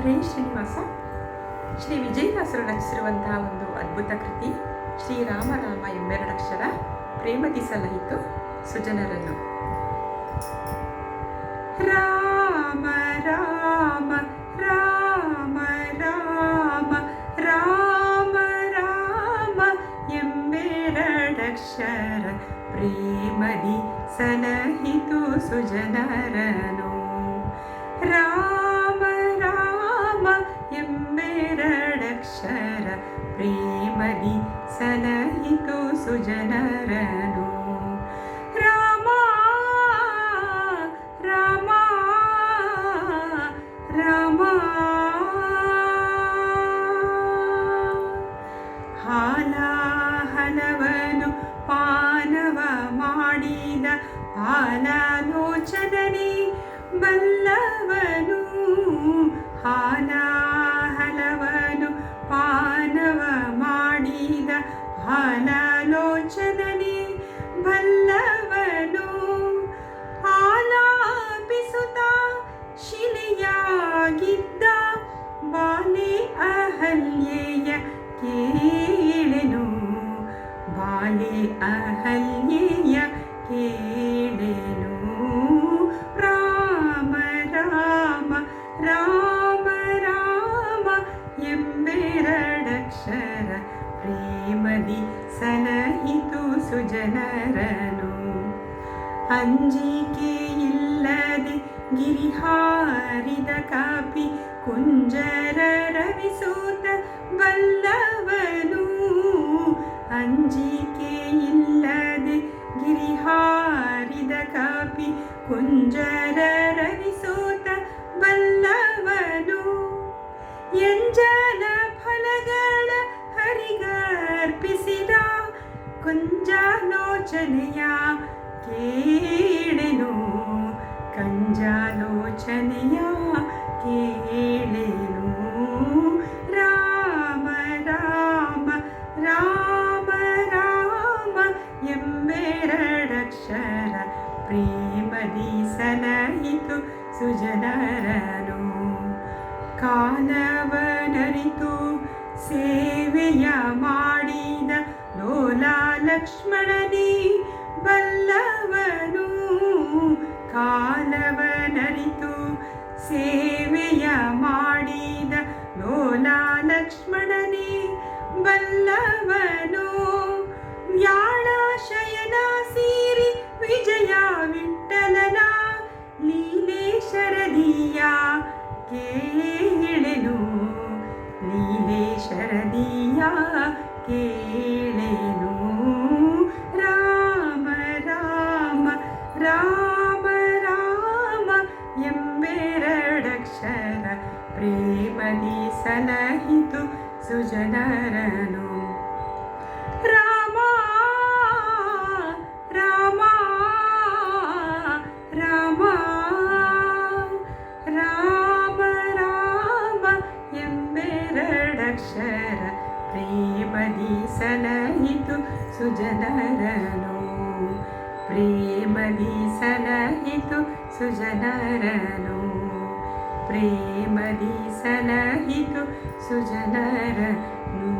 ಹರೇ ಶ್ರೀನಿವಾಸ, ಶ್ರೀ ವಿಜಯದಾಸರು ರಚಿಸಿರುವಂತಹ ಒಂದು ಅದ್ಭುತ ಕೃತಿ ಶ್ರೀರಾಮರಾಮ ರಾಮ ಎಂಬೆರಡಕ್ಷರ ಪ್ರೇಮತಿಸಲಹಿತು ಸುಜನರನ್ನು. ರಾಮ ರಾಮ ರಾಮ ರಾಮ ರಾಮ ರಾಮ ಎಂಬೆರಡಕ್ಷರ ಪ್ರೇಮದಿ ಸಲಹಿತು ಸುಜನರನು. ರಾಮ ಎಂಬೆರಡಕ್ಷರ ಪ್ರೇಮದಿ ಸಲಹಿತು ಸುಜನರನು. ರಾಮ ರಾಮ ರಾಮ. ಹಾಲಾಹಲವನು ಪಾನವ ಮಾಡಿದ ಹಾಲಾಲೋಚನನೆ ಬಲ್ಲವನು. ಹಾಲಾಹಲವನು ಅಹಲ್ಯೆಯ ಕೇಳೆನು ರಾಮ ರಾಮ ರಾಮ ರಾಮ, ಎಂಬೆರಡಕ್ಷರ ಪ್ರೇಮದಿ ಸಲಹಿತು ಸುಜನರನು. ಅಂಜಿಕೆ ಇಲ್ಲದೆ ಗಿರಿಹಾರಿದ ಕಾಪಿ ಕುಂಜರ ರವಿಸೂತ ಬಲ್ಲವನು ಕುಂಜರ ರವಿಸೂತ ಬಲ್ಲವನು ಎಂಜಲ ಫಲಗಳ ಹರಿಗರ್ಪಿಸಿದ ಕುಂಜಾಲೋಚನೆಯ ಕೇಳೆನು ಕಂಜಾಲೋಚನೆಯ ಕೇಳೆನು ರಾಮ ರಾಮ ರಾಮ ರಾಮ ಎಂಬೆರಡಕ್ಷರ ಪ್ರೇಮದಿ ಸಲಹಿತು ಸುಜನರನು. ಕಾಲವನರಿತು ಸೇವೆಯ ಮಾಡಿದ ಲೋಲಾ ಲಕ್ಷ್ಮಣನಿ ಬಲ್ಲವನು. ಕಾಲವನರಿತು ಸೇವೆಯ ಮಾಡಿದ ಲೋಲಾ ಲಕ್ಷ್ಮಣನಿ ಬಲ್ಲವನು. ಕೇಳೆನು ಲೀಲೆ ಶರದಿಯ ಕೇಳೆನು ರಾಮ ರಾಮ ರಾಮ ರಾಮ ಎಂಬೆರಡಕ್ಷರ ಪ್ರೇಮದಿ ಸಲಹಿತು ಸುಜನರನು ಎಂಬೆರಡಕ್ಷರ ಪ್ರೇಮದಿ ಸಲಹಿತು ಸುಜನರನು ಪ್ರೇಮದಿ ಸಲಹಿತು ಸುಜನರನು ಪ್ರೇಮದಿ ಸಲಹಿತು ಸುಜನರನು